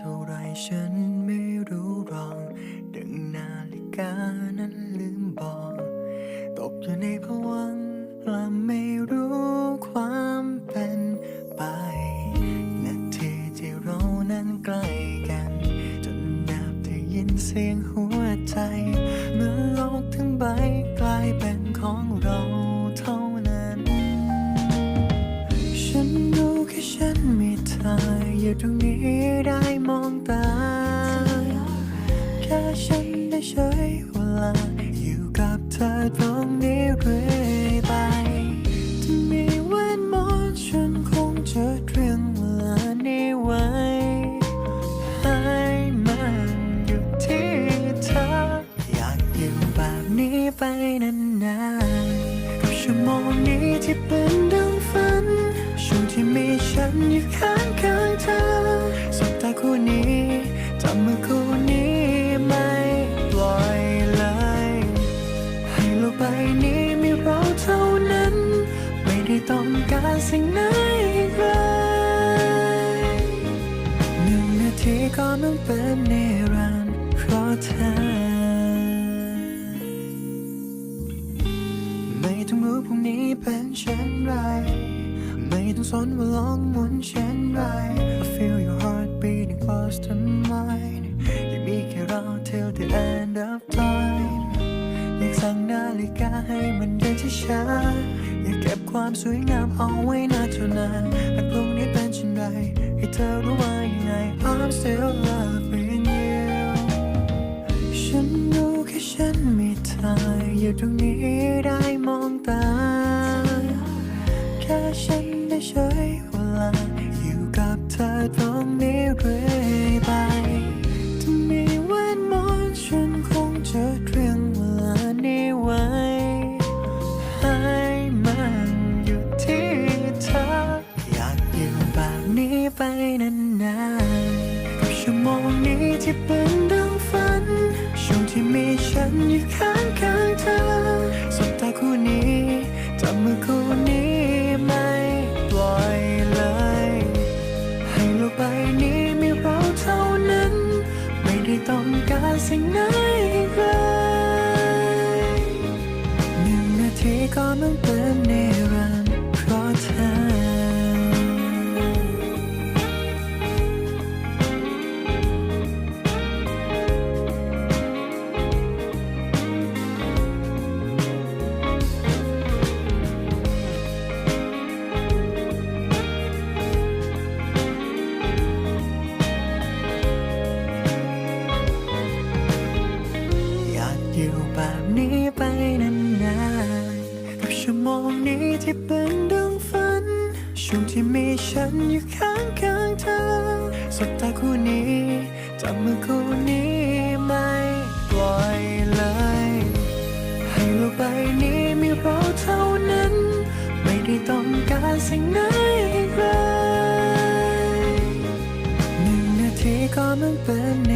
เท่าไรฉันไม่รู้รอง ดึงนาฬิกานั้นลืมบอก ตกอยู่ในผวังและไม่รู้ความเป็นไป นาทีที่เรานั้นใกล้กัน จนแอบได้ยินเสียงหัวใจเมื่อ รู้แค่ฉันมีเธออยู่ตรงนี้ได้มองตา แค่ฉันได้ใช้เวลาอยู่กับเธอตรงนี้เรื่อยไปจะมีเว้นมนต์ฉันคงจะเตรียมเวลานี้ไว้ให้มันอยู่ที่เธอ อยากอยู่แบบนี้ไปนานๆกับชั่วโมงนี้ที่เป็น ต้องการสิ่งไหนอีกเลยหนึ่งนาทีก็ต้องเป็นนิรันดร์เพราะเธอ ไม่ต้องรู้พรุ่งนี้เป็นเช่นไร ไม่ต้องสนว่าโลกหมุนเช่นไร I feel your heart beating close to mine ยังมีแค่เรา till the end of time อยากสั่งนาฬิกาให้มันเดินช้าๆอยา กเก็บความสวยงามเอาไว้นานเท่านานและพรุ่งนี้เป็นเช่นไรให้เธอรู้ว่ายังไง I'm still loving you ฉันรู้แค่ฉันมีเธออยู่ตรงนี้ได้มองตา แค่ฉันได้ใช้เวลาอยู่กับเธอตรงนี้เรื่อย สิ่งไหนอีกเลยหนึ่งนาทีก็มันเป็นนิรัน อยู่แบบนี้ไปนานๆกับชั่วโมงนี้ที่เป็นดังฝัน ช่วงที่มีฉันอยู่ข้างข้างๆเธอสบตาคู่นี้จับมือคู่นี้ไม่ปล่อยเลย ให้โลกใบนี้มีเราเท่านั้น ไม่ได้ต้องการสิ่งไหนอีกเลยหนึ่งนาทีก็มันเป็นนิ